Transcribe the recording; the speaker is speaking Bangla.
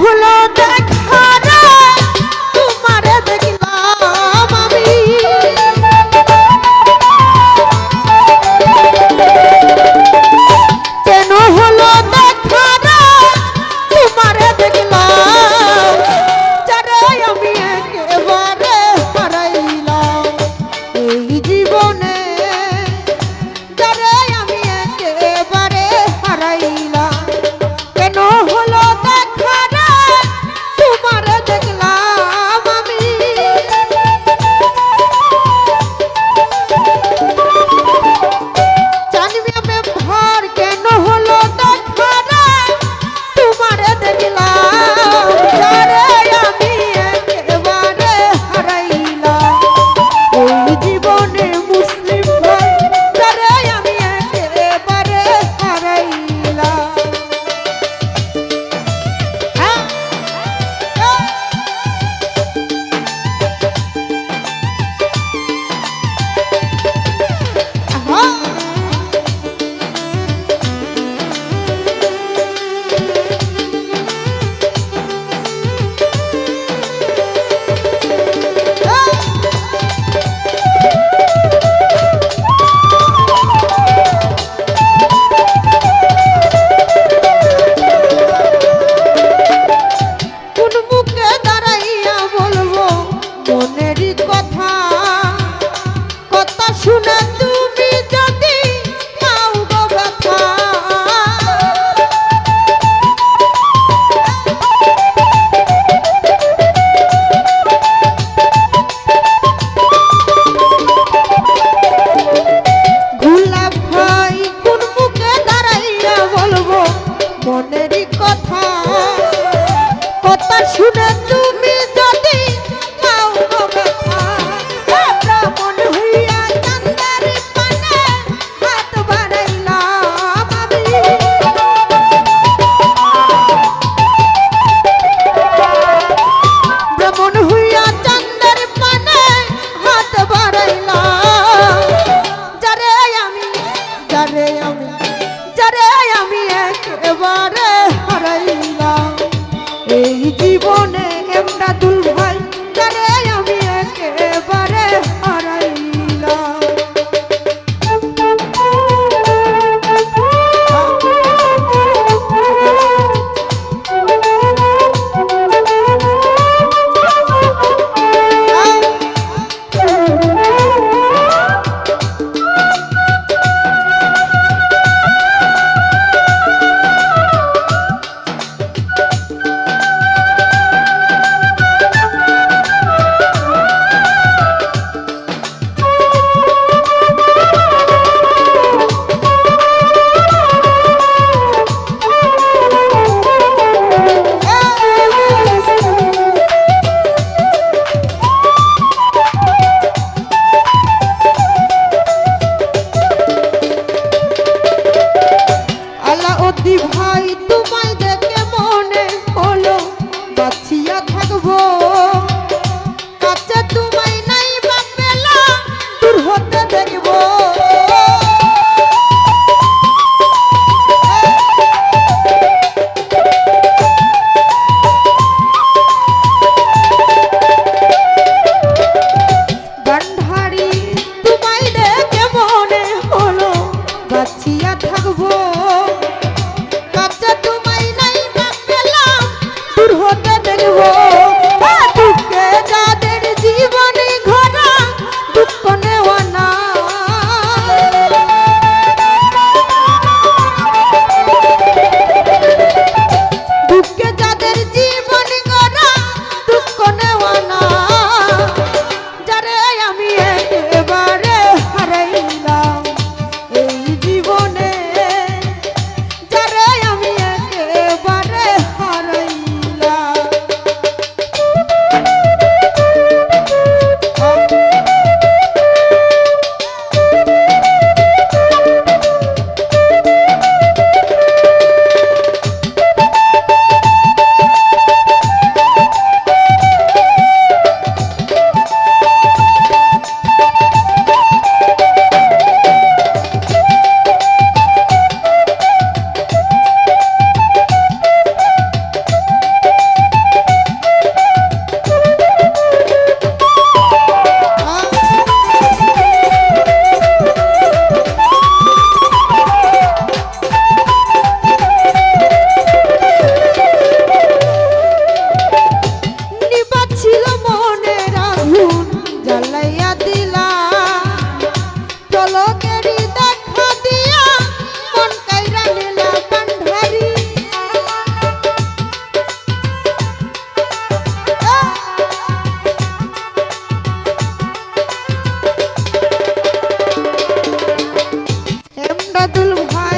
হলো মনেরই কথা কথা শুনে তুমি যদি পাও গো ব্যথা। গোলাপ ভাই কোন মনে যারে আমি। যারে থাকব। high.